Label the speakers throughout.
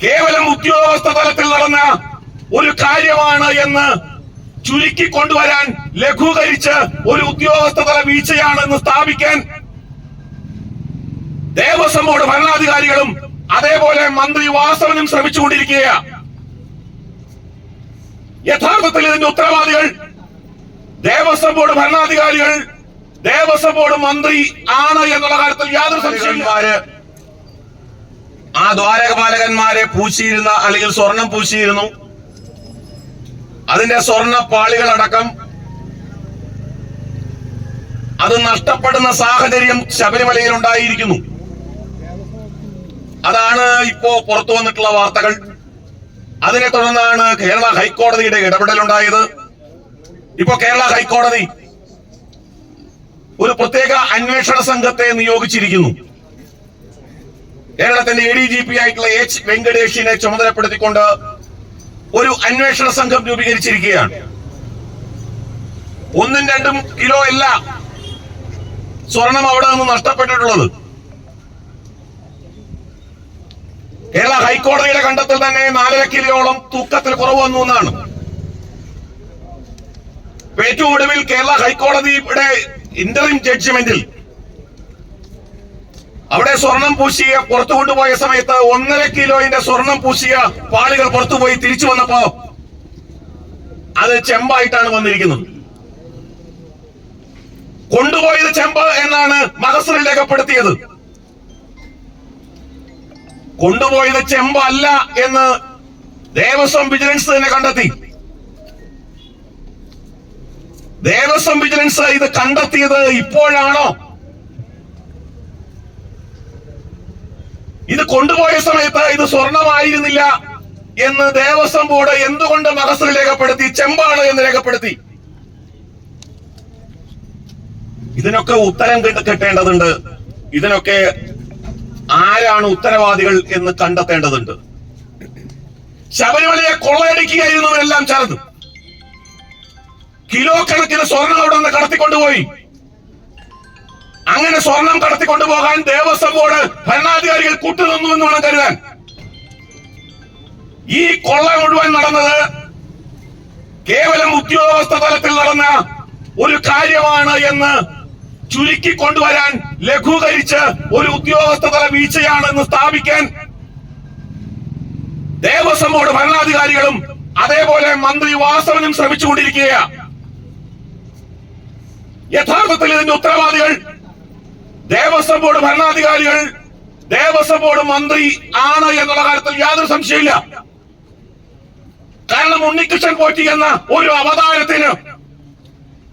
Speaker 1: കേവലം ഉദ്യോഗസ്ഥ തലത്തിൽ നടന്ന ഒരു കാര്യമാണ് എന്ന് ചുരുക്കി കൊണ്ടുവരാൻ ലഘൂകരിച്ച് ഒരു ഉദ്യോഗസ്ഥ തല വീഴ്ചയാണെന്ന് സ്ഥാപിക്കാൻ ദേവസ്വം ബോർഡ് ഭരണാധികാരികളും അതേപോലെ മന്ത്രി വാസവനും ശ്രമിച്ചുകൊണ്ടിരിക്കുകയാണ് യഥാർത്ഥത്തിൽ ഇതിന്റെ ഉത്തരവാദികൾ ദേവസ്വം ബോർഡ് ഭരണാധികാരികൾ ദേവസ്വം ബോർഡ് മന്ത്രി ആണ് എന്നുള്ള കാര്യത്തിൽ യാതൊരു സംശയമില്ല
Speaker 2: ആ ദ്വാരകപാലകന്മാരെ പൂശിയിരുന്ന അല്ലെങ്കിൽ സ്വർണം പൂശിയിരുന്നു. അതിന്റെ സ്വർണ പാളികളടക്കം അത് നഷ്ടപ്പെടുന്ന സാഹചര്യം ശബരിമലയിൽ ഉണ്ടായിരിക്കുന്നു അതാണ് ഇപ്പോ പുറത്തു വന്നിട്ടുള്ള വാർത്തകൾ. അതിനെ തുടർന്നാണ് കേരള ഹൈക്കോടതിയുടെ ഇടപെടൽ ഉണ്ടായത് ഇപ്പോ കേരള ഹൈക്കോടതി ഒരു പ്രത്യേക അന്വേഷണ സംഘത്തെ നിയോഗിച്ചിരിക്കുന്നു. കേരളത്തിന്റെ എ ഡി ജി പി ആയിട്ടുള്ള എച്ച് വെങ്കടേഷിനെ ചുമതലപ്പെടുത്തിക്കൊണ്ട് ഒരു അന്വേഷണ സംഘം രൂപീകരിച്ചിരിക്കുകയാണ്. ഒന്നും രണ്ടും കിലോ അല്ല സ്വർണം അവിടെ നിന്ന് നഷ്ടപ്പെട്ടിട്ടുള്ളത്. കേരള ഹൈക്കോടതിയുടെ കണ്ടെത്തൽ തന്നെ നാലര കിലോയോളം തൂക്കത്തിൽ കുറവ് വന്നു എന്നാണ്. ഏറ്റവും ഒടുവിൽ കേരള ഹൈക്കോടതിയുടെ ഇന്ററിം ജഡ്ജ്മെന്റിൽ അവിടെ സ്വർണം പൂശിയ പുറത്തു കൊണ്ടുപോയ സമയത്ത് ഒന്നര കിലോയിന്റെ സ്വർണം പൂശിയ പാളികൾ പുറത്തുപോയി തിരിച്ചു വന്നപ്പോ അത് ചെമ്പായിട്ടാണ് വന്നിരിക്കുന്നത്. കൊണ്ടുപോയത് ചെമ്പ് എന്നാണ് മഹസറിൽ രേഖപ്പെടുത്തിയത്. കൊണ്ടുപോയത് ചെമ്പ് അല്ല എന്ന് ദേവസ്വം വിജിലൻസ് തന്നെ കണ്ടെത്തി. ദേവസ്വം വിജിലൻസ് ഇത് കണ്ടെത്തിയത് ഇപ്പോഴാണോ? ഇത് കൊണ്ടുപോയ സമയത്ത് ഇത് സ്വർണമായിരുന്നില്ല എന്ന് ദേവസ്വം ബോർഡ് എന്തുകൊണ്ട് മഹസറിൽ രേഖപ്പെടുത്തി ചെമ്പാണ് എന്ന് രേഖപ്പെടുത്തി? ഇതിനൊക്കെ ഉത്തരം കിട്ട- കിട്ടേണ്ടതുണ്ട്. ഇതിനൊക്കെ ആരാണ് ഉത്തരവാദികൾ എന്ന് കണ്ടെത്തേണ്ടതുണ്ട്. ശബരിമലയെ കൊള്ളയടിക്കുകയായിരുന്നു എല്ലാം ചേർന്ന് കിലോ കണക്കിന് സ്വർണം അവിടെ നിന്ന് കടത്തിക്കൊണ്ടുപോയി. അങ്ങനെ സ്വർണം കടത്തിക്കൊണ്ടുപോകാൻ ദേവസ്വം ബോർഡ് ഭരണാധികാരികൾ കൂട്ടുനിന്നു എന്ന് വേണം കരുതാൻ. ഈ കൊള്ള മുഴുവൻ നടന്നത് കേവലം ഉദ്യോഗസ്ഥ തലത്തിൽ നടന്ന ഒരു കാര്യമാണ് എന്ന് ചുരുക്കി കൊണ്ടുവരാൻ ലഘൂകരിച്ച് ഒരു ഉദ്യോഗസ്ഥ തല വീഴ്ചയാണെന്ന് സ്ഥാപിക്കാൻ ദേവസ്വം ബോർഡ് ഭരണാധികാരികളും അതേപോലെ മന്ത്രി വാസവനും ശ്രമിച്ചുകൊണ്ടിരിക്കുകയാണ്. യഥാർത്ഥത്തിൽ ഇതിന്റെ ഉത്തരവാദികൾ ദേവസ്വം ബോർഡ് ഭരണാധികാരികൾ ദേവസ്വം ബോർഡ് മന്ത്രി ആണ് എന്നുള്ള കാര്യത്തിൽ യാതൊരു സംശയമില്ല കാരണം ഉണ്ണികൃഷ്ണൻ പോറ്റി എന്ന ഒരു അവതാരത്തിന്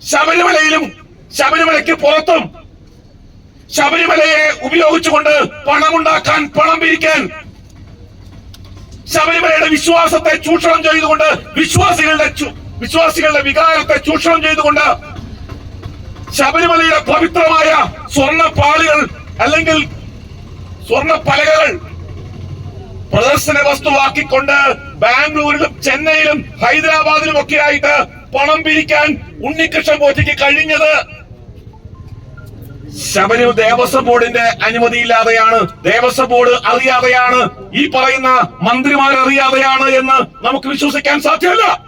Speaker 2: ശബരിമലയിലും ശബരിമലയ്ക്ക് പുറത്തും ശബരിമലയെ ഉപയോഗിച്ചുകൊണ്ട് പണമുണ്ടാക്കാൻ പണം പിരിക്കാൻ ശബരിമലയുടെ വിശ്വാസത്തെ ചൂഷണം ചെയ്തുകൊണ്ട് വിശ്വാസികളുടെ വിശ്വാസികളുടെ വികാരത്തെ ചൂഷണം ചെയ്തുകൊണ്ട് ശബരിമലയുടെ പവിത്രമായ സ്വർണ പാളികൾ അല്ലെങ്കിൽ സ്വർണ പലകകൾ പ്രദർശന വസ്തുവാക്കിക്കൊണ്ട് ബാംഗ്ലൂരിലും ചെന്നൈയിലും ഹൈദരാബാദിലും ഒക്കെ ആയിട്ട് പണം പിരിക്കാൻ ഉണ്ണികൃഷ്ണൻ പോറ്റിക്ക് കഴിഞ്ഞത്. ശബരിമല ദേവസ്വം ബോർഡിന്റെ അനുമതിയില്ലാതെയാണ്. ദേവസ്വം ബോർഡ് അറിയാതെയാണ്. ഈ പറയുന്ന മന്ത്രിമാർ അറിയാതെയാണ് എന്ന് നമുക്ക് വിശ്വസിക്കാൻ സാധ്യമല്ല.